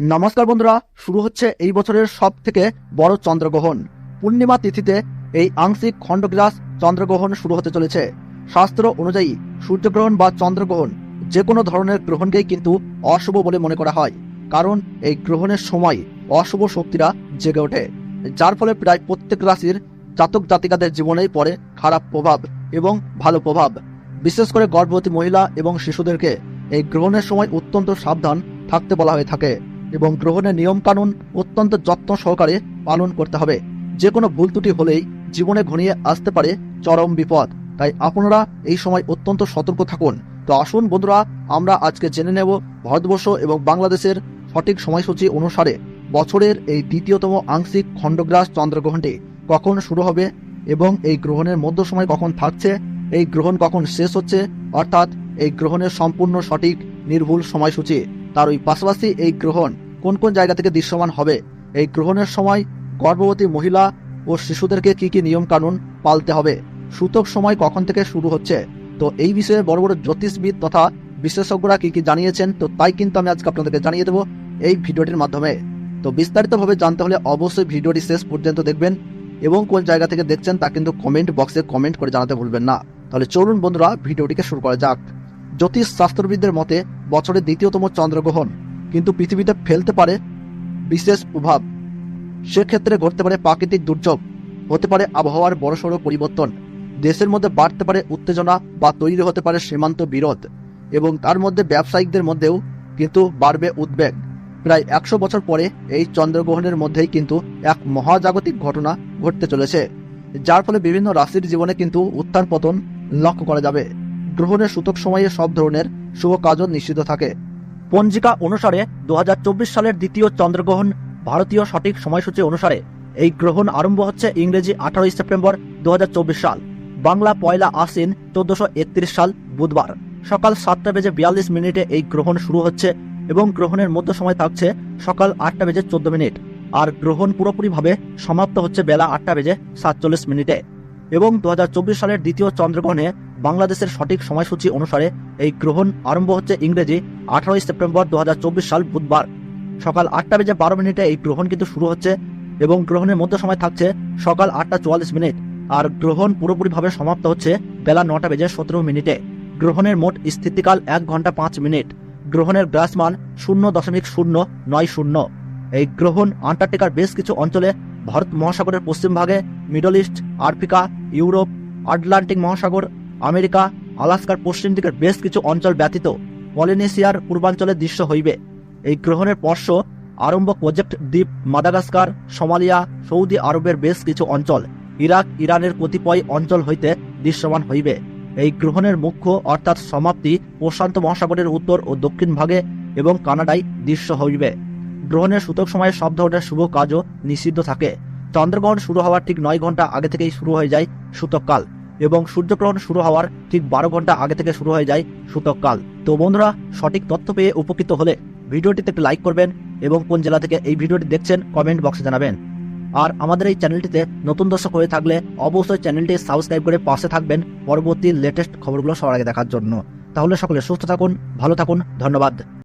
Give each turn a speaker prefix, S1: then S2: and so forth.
S1: নমস্কার বন্ধুরা, শুরু হচ্ছে এই বছরের সব থেকে বড় চন্দ্রগ্রহণ। পূর্ণিমা তিথিতে এই আংশিক খণ্ডগ্রাস চন্দ্রগ্রহণ শুরু হতে চলেছে। শাস্ত্র অনুযায়ী সূর্যগ্রহণ বা চন্দ্রগ্রহণ যে কোনো ধরনের গ্রহণকেই কিন্তু অশুভ বলে মনে করা হয়। কারণ এই গ্রহণের সময় অশুভ শক্তিরা জেগে ওঠে, যার ফলে প্রায় প্রত্যেক রাশির জাতক জাতিকাদের জীবনেই পড়ে খারাপ প্রভাব এবং ভালো প্রভাব। বিশেষ করে গর্ভবতী মহিলা এবং শিশুদেরকে এই গ্রহণের সময় অত্যন্ত সাবধান থাকতে বলা হয়ে থাকে। এবং গ্রহণের নিয়মকানুন অত্যন্ত যত্ন সহকারে পালন করতে হবে। যে কোনো ভুল ত্রুটি হলেই জীবনে ঘনিয়ে আসতে পারে চরম বিপদ। তাই আপনারা এই সময় অত্যন্ত সতর্ক থাকুন। তো আসুন বন্ধুরা, আমরা আজকে জেনে নেব ভারতবর্ষ এবং বাংলাদেশের সঠিক সময়সূচি অনুসারে বছরের এই দ্বিতীয়তম আংশিক খণ্ডগ্রাস চন্দ্রগ্রহণটি কখন শুরু হবে এবং এই গ্রহণের মধ্য সময় কখন থাকছে, এই গ্রহণ কখন শেষ হচ্ছে, অর্থাৎ এই গ্রহণের সম্পূর্ণ সঠিক নির্ভুল সময়সূচি। তার ওই পাশাপাশি এই গ্রহণ কোন কোন জায়গা থেকে দৃশ্যমান হবে? এই গ্রহণের সময় গর্ভবতী মহিলা ও শিশুদেরকে কি কি নিয়ম কানুন পালতে হবে? সূতক সময় কখন থেকে শুরু হচ্ছে? তো এই বিষয়ে বড় বড় জ্যোতিষবিদ তথা বিশেষজ্ঞরা কি কি জানিয়েছেন, তো তাই কিন্তু আমি আজকে আপনাদেরকে জানিয়ে দেবো এই ভিডিওটির মাধ্যমে। তো বিস্তারিতভাবে জানতে হলে অবশ্যই ভিডিওটি শেষ পর্যন্ত দেখবেন এবং কোন জায়গা থেকে দেখছেন তা কিন্তু কমেন্ট বক্সে কমেন্ট করে জানাতে ভুলবেন না। তাহলে চলুন বন্ধুরা, ভিডিওটিকে শুরু করা যাক। জ্যোতিষ শাস্ত্রবিদদের মতে, বছরের দ্বিতীয়তম চন্দ্রগ্রহণ। কিন্তু পৃথিবীতে ফেলতে পারে বিশেষ প্রভাব। সেক্ষেত্রে ঘটতে পারে প্রাকৃতিক দুর্যোগ, হতে পারে আবহাওয়ার বড়সড় পরিবর্তন, দেশের মধ্যে বাড়তে পারে উত্তেজনা বা তৈরি হতে পারে সীমান্ত বিরোধ, এবং তার মধ্যে ব্যবসায়িকদের মধ্যেও কিন্তু বাড়বে উদ্বেগ। প্রায় একশো বছর পরে এই চন্দ্রগ্রহণের মধ্যেই কিন্তু এক মহাজাগতিক ঘটনা ঘটতে চলেছে, যার ফলে বিভিন্ন রাশির জীবনে কিন্তু উত্থান পতন লক্ষ্য করা যাবে। গ্রহণের সূতক সময়ে সব ধরনের শুভ কাজও নিষিদ্ধ থাকে। পঞ্জিকা অনুসারে দু হাজার চব্বিশ সালের দ্বিতীয় চন্দ্রগ্রহণ ভারতীয় সঠিক সময়সূচি অনুসারে এই গ্রহণ আরম্ভ হচ্ছে ইংরেজি আঠারোই সেপ্টেম্বর দু হাজার চব্বিশ সাল, বাংলা পয়লা আশ্বিন চোদ্দশো সাল বুধবার। সকাল সাতটা বেজে বিয়াল্লিশ মিনিটে এই গ্রহণ শুরু হচ্ছে এবং গ্রহণের মধ্য সময় থাকছে সকাল আটটা বেজে চোদ্দ মিনিট। আর গ্রহণ পুরোপুরিভাবে সমাপ্ত হচ্ছে বেলা আটটা বেজে সাতচল্লিশ মিনিটে। এবং দু হাজার চব্বিশ সালের দ্বিতীয় চন্দ্রগ্রহণে বাংলাদেশের সঠিক সময়সূচি অনুসারে এই গ্রহণ আরম্ভ হচ্ছে ইংরেজি আঠারোই সেপ্টেম্বর দু হাজার চব্বিশ সাল বুধবার। সকাল আটটা বেজে বারো মিনিটে এই গ্রহণ কিন্তু শুরু হচ্ছে এবং গ্রহণের মধ্য সময় থাকছে সকাল আটটা চুয়াল্লিশ মিনিট। আর গ্রহণ পুরোপুরিভাবে সমাপ্ত হচ্ছে বেলা নটা বেজে সতেরো মিনিটে। গ্রহণের মোট স্থিতিকাল এক ঘণ্টা পাঁচ মিনিট। গ্রহণের গ্রাসমান শূন্য দশমিক শূন্য নয় শূন্য। এই গ্রহণ আন্টার্কটিকার বেশ কিছু অঞ্চলে ভারত মহাসাগরের পশ্চিম ভাগে, Middle East, Africa, Europe, Atlantic মহাসাগর, আমেরিকা, আলাস্কার পশ্চিম দিকের বেশ কিছু অঞ্চল ব্যতীত পলিনেশিয়ার পূর্বাঞ্চলে দৃশ্য হইবে। এই গ্রহণের পর্শ আরম্ভ প্রজেক্ট দ্বীপ মাদাগাস্কার, সোমালিয়া, সৌদি আরবের বেশ কিছু অঞ্চল। ইরাক, ইরানের কতিপয় অঞ্চল হইতে দৃশ্যমান হইবে। এই গ্রহণের মুখ্য অর্থাৎ সমাপ্তি প্রশান্ত মহাসাগরের উত্তর ও দক্ষিণ ভাগে এবং কানাডায় দৃশ্য হইবে। গ্রহণের সূতক সময়ে সব ধরনের শুভ কাজও নিষিদ্ধ থাকে। চন্দ্রগ্রহণ শুরু হওয়ার ঠিক নয় ঘণ্টা আগে থেকেই শুরু হয়ে যায় সূতককাল এবং সূর্যগ্রহণ শুরু হওয়ার ঠিক বারো ঘণ্টা আগে থেকে শুরু হয়ে যায় সূতককাল। তো বন্ধুরা, সঠিক তথ্য পেয়ে উপকৃত হলে ভিডিওটিতে একটি লাইক করবেন এবং কোন জেলা থেকে এই ভিডিওটি দেখছেন কমেন্ট বক্সে জানাবেন। আর আমাদের এই চ্যানেলটিতে নতুন দর্শক হয়ে থাকলে অবশ্যই চ্যানেলটি সাবস্ক্রাইব করে পাশে থাকবেন পরবর্তী লেটেস্ট খবরগুলো সবার আগে দেখার জন্য। তাহলে সকলে সুস্থ থাকুন, ভালো থাকুন, ধন্যবাদ।